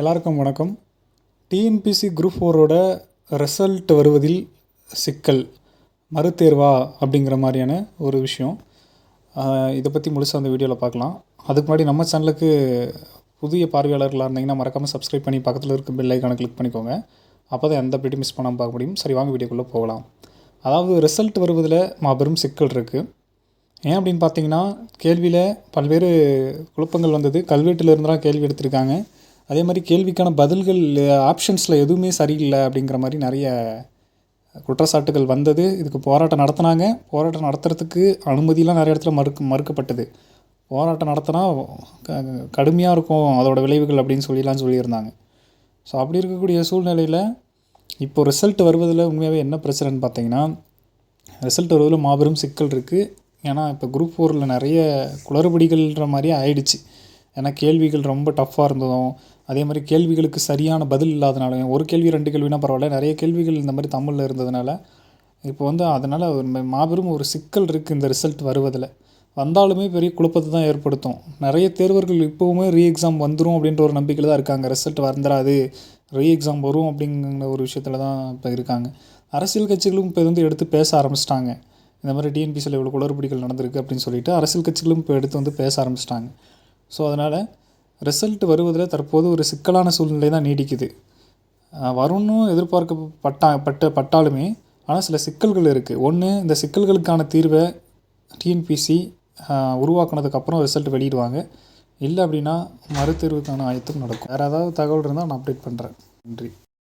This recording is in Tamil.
எல்லாருக்கும் வணக்கம். டிஎன்பிசி குரூப் ஃபோரோட ரிசல்ட் வருவதில் சிக்கல் மறுதேர்வா அப்படிங்கிற மாதிரியான ஒரு விஷயம். இதை பற்றி முழுசாக அந்த வீடியோவில் பார்க்கலாம். அதுக்கு முன்னாடி நம்ம சேனலுக்கு புதிய பார்வையாளர்களாக இருந்தீங்கன்னா மறக்காமல் சப்ஸ்கிரைப் பண்ணி பக்கத்தில் இருக்க பெல் ஐக்கானை கிளிக் பண்ணிக்கோங்க. அப்போ தான் எந்த அப்டேட்டும் மிஸ் பண்ணாமல் பார்க்க முடியும். சரி வாங்க வீடியோக்குள்ளே போகலாம். அதாவது ரிசல்ட் வருவதில் மாபெரும் சிக்கல் இருக்குது ஏன் அப்படின்னு பார்த்தீங்கன்னா கேள்வியில் பல்வேறு குழப்பங்கள் வந்தது. கல்வெட்டில் இருந்தால் கேள்வி எடுத்திருக்காங்க. அதே மாதிரி கேள்விக்கான பதில்கள் ஆப்ஷன்ஸில் எதுவுமே சரியில்லை அப்படிங்கிற மாதிரி நிறைய குற்றச்சாட்டுகள் வந்தது. இதுக்கு போராட்டம் நடத்தினாங்க. போராட்டம் நடத்துறதுக்கு அனுமதியெலாம் நிறைய இடத்துல மறுக்க மறுக்கப்பட்டது. போராட்டம் நடத்தினா க கடுமையாக இருக்கும் அதோட விளைவுகள் அப்படின்னு சொல்லிலாம் சொல்லியிருந்தாங்க. ஸோ அப்படி இருக்கக்கூடிய சூழ்நிலையில் இப்போ ரிசல்ட் வருவதில் உண்மையாகவே என்ன பிரச்சனைன்னு பார்த்தீங்கன்னா ரிசல்ட் வருவதில் மாபெரும் சிக்கல் இருக்குது ஏன்னா இப்போ குரூப் ஃபோரில் நிறைய குளறுபடிகள்ன்ற மாதிரி ஆயிடுச்சு. ஏன்னா கேள்விகள் ரொம்ப டஃப்பாக இருந்ததும் அதே மாதிரி கேள்விகளுக்கு சரியான பதில் இல்லாதனாலையும் ஒரு கேள்வி ரெண்டு கேள்வினா பரவாயில்ல நிறைய கேள்விகள் இந்த மாதிரி தமிழில் இருந்ததுனால இப்போ வந்து அதனால் மாபெரும் ஒரு சிக்கல் இருக்குது இந்த ரிசல்ட் வருவதில். வந்தாலுமே பெரிய குழப்பத்தை தான் ஏற்படுத்தும். நிறைய தேர்வர்கள் இப்போவுமே ரீ எக்ஸாம் வந்துடும் அப்படின்ற ஒரு நம்பிக்கையில் தான் இருக்காங்க. ரிசல்ட் வந்துடாது ரீ எக்ஸாம் வரும் அப்படிங்கிற ஒரு விஷயத்தில் தான் இப்போ இருக்காங்க. அரசியல் கட்சிகளும் இப்போ வந்து எடுத்து பேச ஆரம்பிச்சிட்டாங்க. இந்த மாதிரி டிஎன்பிசியில் இவ்வளோ குளறுபடிகள் நடந்திருக்கு அப்படின்னு சொல்லிட்டு அரசியல் கட்சிகளும் இப்போ எடுத்து வந்து பேச ஆரம்பிச்சிட்டாங்க. ஸோ அதனால் ரிசல்ட் வருவதில் தற்போது ஒரு சிக்கலான சூழ்நிலை தான் நீடிக்குது. வரும்னு எதிர்பார்க்க எதிர்பார்க்கப்பட்டா பட்ட பட்டாலுமே ஆனால் சில சிக்கல்கள் இருக்குது ஒன்று இந்த சிக்கல்களுக்கான தீர்வை டிஎன்பிசி உருவாக்குனதுக்கப்புறம் ரிசல்ட் வெளியிடுவாங்க. இல்லை அப்படின்னா மறுதேர்வுக்கான ஆயத்தம் நடக்கும். வேறு ஏதாவது தகவல் இருந்தால் நான் அப்டேட் பண்ணுறேன் நன்றி.